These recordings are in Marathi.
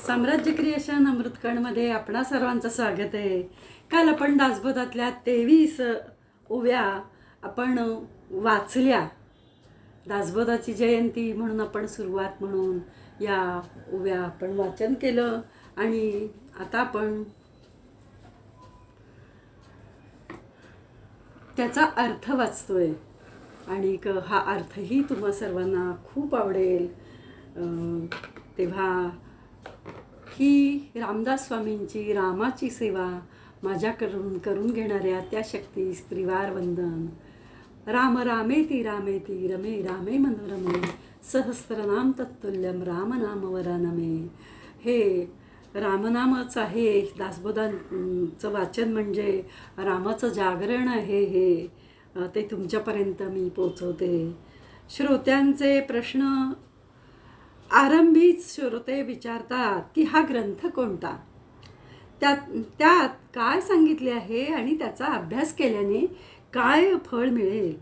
साम्राज्य क्रिएशन अमृतकणमध्ये आपणा सर्वांचं स्वागत आहे. काल आपण दासबोधातल्या तेवीस ओव्या आपण वाचल्या. दासबोधाची जयंती म्हणून आपण सुरुवात म्हणून या ओव्या आपण वाचन केलं आणि आता आपण त्याचा अर्थ वाचतोय. आणि हा अर्थही तुम्हा सर्वांना खूप आवडेल. तेव्हा ही रामदास स्वामींची रामाची सेवा माझ्याकडून करून घेणाऱ्या त्या शक्ती स्त्रीवार वंदन. राम रामे ती रामे ती रमे रामे मनोरमे सहस्रनाम तत्तुल्यम रामनामवरानमे हे रामनामच आहे दासबोधांचं वाचन म्हणजे रामाचं जागरण आहे हे ते तुमच्यापर्यंत मी पोचवते. श्रोत्यांचे प्रश्न आरंभीच श्रोते विचारतात की हा ग्रंथ कोणता? त्यात त्यात काय सांगितले आहे आणि त्याचा अभ्यास केल्याने काय फळ मिळेल?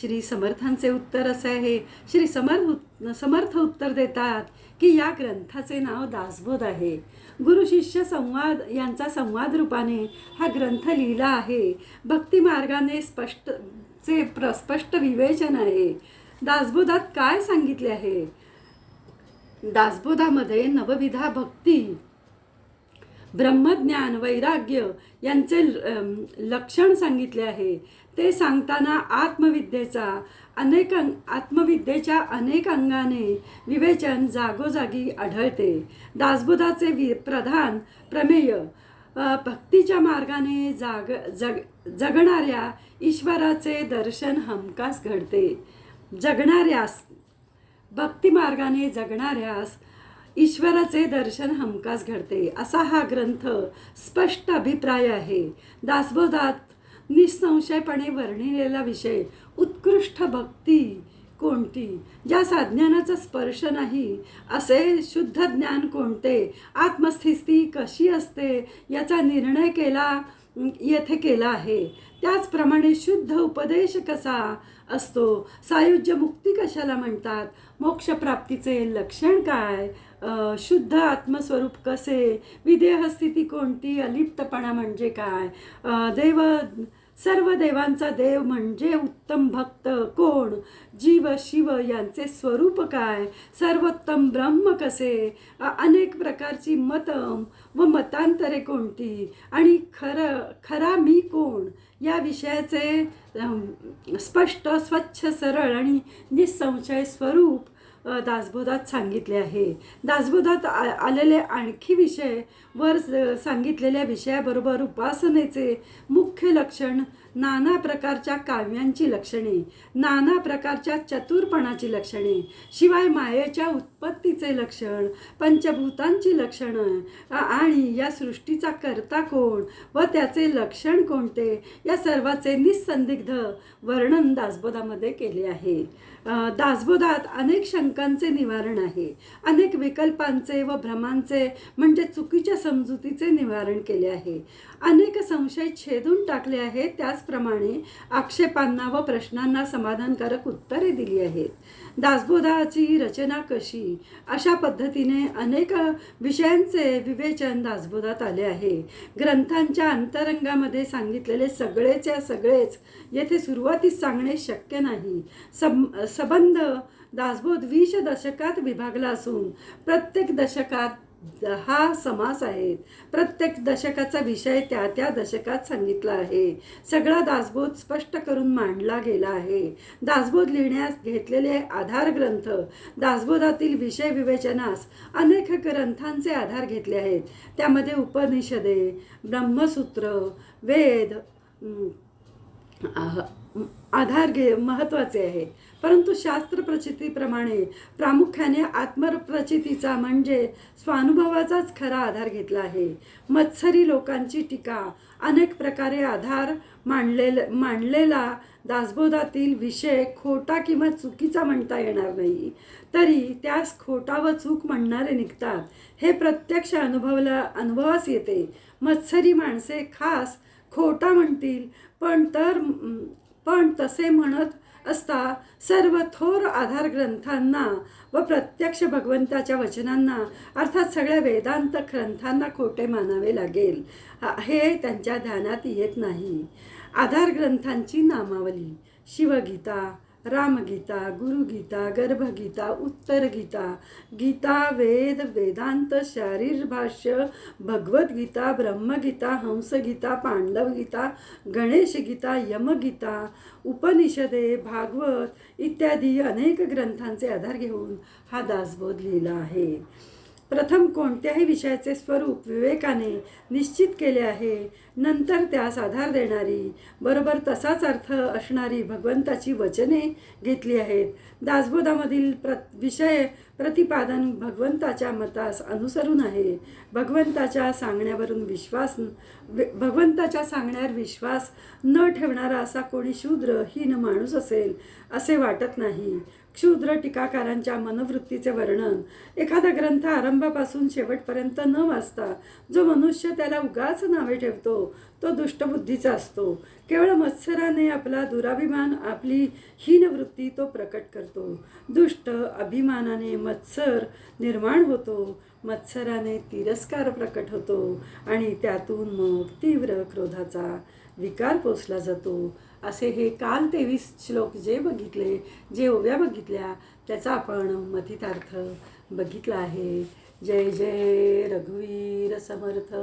श्री समर्थांचे उत्तर असे आहे. श्री समर्थ समर्थ उत्तर देतात की या ग्रंथाचे नाव दासबोध आहे. गुरु शिष्य संवाद यांचा संवाद रूपाने हा ग्रंथ लिहिला आहे. भक्तिमार्गाने स्पष्ट चे प्र स्पष्ट विवेचन आहे. दासबोधात काय सांगितले आहे? दासबोधामध्ये नवविधा भक्ती. ब्रह्मज्ञान वैराग्य यांचे लक्षण सांगितले आहे. ते सांगताना आत्मविद्येचा अनेक अंग आत्मविद्येच्या अनेक अंगाने विवेचन जागोजागी आढळते. दासबोधाचे वि प्रधान प्रमेय भक्तीच्या मार्गाने जाग जग जगणाऱ्या ईश्वराचे दर्शन हमखास घडते. जगणाऱ्यास भक्तिमार्गाने जगणाऱ्यास ईश्वराचे दर्शन हमखास घडते. असा हा ग्रंथ स्पष्ट अभिप्राय आहे. दासबोधात निसंशयपणे वर्णिलेला विषय उत्कृष्ट भक्ती कोणती? ज्या साज्ञानाचा स्पर्श नाही. असे शुद्ध ज्ञान कोणते? आत्मस्थिती कशी असते? याचा निर्णय केला येथे केला आहे. त्याचप्रमाणे शुद्ध उपदेश कसा? असतो. सायुज्य मुक्ती कशाला म्हणतात? मोक्षप्राप्तीचे लक्षण काय? शुद्ध आत्मस्वरूप कसे? विदेहस्थिती कोणती? अलिप्तपणा म्हणजे काय? देव सर्व देवांचा देव म्हणजे उत्तम भक्त कोण? जीव शिव यांचे स्वरूप काय? सर्वोत्तम ब्रह्म कसे? अनेक प्रकारची मतं व मतांतरे कोणती? आणि खरं खरा मी कोण? या विषयाचे स्पष्ट स्वच्छ सरळ आणि निसंशय स्वरूप दासबोधात सांगितले आहे. दासबोधात आ आलेले आणखी विषय वर सांगितलेल्या विषयाबरोबर उपासनेचे मुख्य लक्षण नाना प्रकारच्या काव्यांची लक्षणे नाना प्रकारच्या चतुरपणाची लक्षणे शिवाय मायेच्या उत्पत्तीचे लक्षण पंचभूतांची लक्षणं आणि या सृष्टीचा कर्ता कोण व त्याचे लक्षण कोणते या सर्वाचे निसंदिग्ध वर्णन दासबोधामध्ये केले आहे. दासबोधात अनेक शंकांचे निवारण आहे. अनेक विकल्पांचे व भ्रमांचे म्हणजे चुकीच्या समजुतीचे निवारण केले आहे. अनेक संशय छेदून टाकले आहेत. त्याचप्रमाणे आक्षेपांना व प्रश्नांना समाधानकारक उत्तरे दिली आहेत. दासबोधाची रचना कशी? अशा पद्धतीने अनेक विषयांचे विवेचन दासबोधात आले आहे. ग्रंथांच्या अंतरंगामध्ये सांगितलेले सगळेच्या सगळेच येथे सुरुवातीस सांगणे शक्य नाही. सं संबंध दासबोध वीस दशकात विभागला असून प्रत्येक दशकात दहा समास आहेत. प्रत्येक दशकाचा विषय त्या त्या दशकात सांगितला आहे. सगळा दासबोध स्पष्ट करून मांडला गेला आहे. दासबोध लिहिण्यास घेतलेले आधार ग्रंथ दासबोधातील विषय विवेचनास अनेक ग्रंथांचे आधार घेतले आहेत. त्यामध्ये उपनिषदे ब्रह्मसूत्र वेद आह, आधार घे महत्त्वाचे आहेत परंतु शास्त्रप्रचितीप्रमाणे प्रामुख्याने आत्मप्रचितीचा म्हणजे स्वानुभवाचाच खरा आधार घेतला आहे. मत्सरी लोकांची टीका अनेक प्रकारे आधार मांडलेल मांडलेला दासबोधातील विषय खोटा किंवा चुकीचा म्हणता येणार नाही. तरी त्यास खोटा व चूक म्हणणारे निघतात. हे प्रत्यक्ष अनुभवला अनुभवास येते. मत्सरी माणसे खास खोटा म्हणतील पण तर पण तसे म्हणत असता सर्व थोर आधार ग्रंथांना व प्रत्यक्ष भगवंताच्या वचनांना अर्थात सगळ्या वेदांत ग्रंथांना खोटे मानावे लागेल. हे त्यांच्या ध्यानात येत नाही. आधार ग्रंथांची नामावली शिवगीता रामगीता गुरुगीता गर्भगीता उत्तरगीता गीता वेद वेदांत शारीर भाष्य भगवद्गीता ब्रह्मगीता हंसगीता पांडवगीता गणेशगीता यमगीता उपनिषदे भागवत इत्यादी अनेक ग्रंथांचे आधार घेऊन हा दासबोध लिहिला आहे. प्रथम कोणत्याही विषयाचे स्वरूप विवेकाने निश्चित केले आहे नंतर त्यास आधार देणारी. बरोबर तसाच अर्थ असणारी भगवंताची वचने घेतली आहेत. दासबोधामधील प्र विषय प्रतिपादन भगवंताच्या मतास अनुसरून आहे. भगवंताच्या सांगण्यावरून विश्वास भगवंताच्या सांगण्यावर विश्वास न ठेवणारा असा कोणी शूद्र हीन माणूस असेल असे वाटत नाही. क्षुद्र टीकाकारांच्या मनोवृत्तीचे वर्णन. एखादा ग्रंथ आरंभापासून शेवटपर्यंत न वाचता जो मनुष्य त्याला उगाच नावे ठेवतो तो दुष्टबुद्धीचा असतो. केवळ मत्सराने आपला दुराभिमान आपली हीनवृत्ती तो प्रकट करतो. दुष्ट अभिमानाने मत्सर निर्माण होतो मत्सराने तिरस्कार प्रकट होतो आणि त्यातून मग तीव्र क्रोधाचा विकार पोचला जातो. असे हे काल तेवीस श्लोक जे बघितले जे ओव्या बघितल्या त्याचा आपण मथितार्थ बघितला आहे. जय जय रघुवीर समर्थ.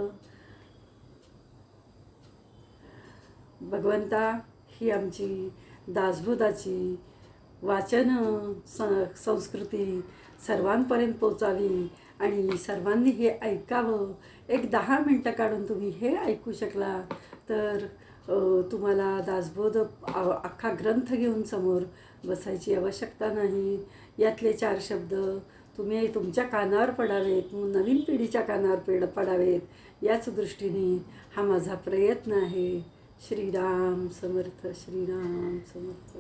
भगवंता ही आमची दासबोधाची वाचन स संस्कृती सर्वांपर्यंत पोचावी आणि सर्वांनी हे ऐकावं. एक दहा मिनटं काढून तुम्ही हे ऐकू शकला तर तुम्हाला दासबोध अख्खा ग्रंथ घेऊन समोर बसायची आवश्यकता नाही. यातले चार शब्द तुम्ही तुमच्या कानावर पडावेत नवीन पिढीच्या कानावर पेड पडावेत. याच दृष्टीने हा माझा प्रयत्न आहे. श्रीराम समर्थ श्रीराम समर्थ.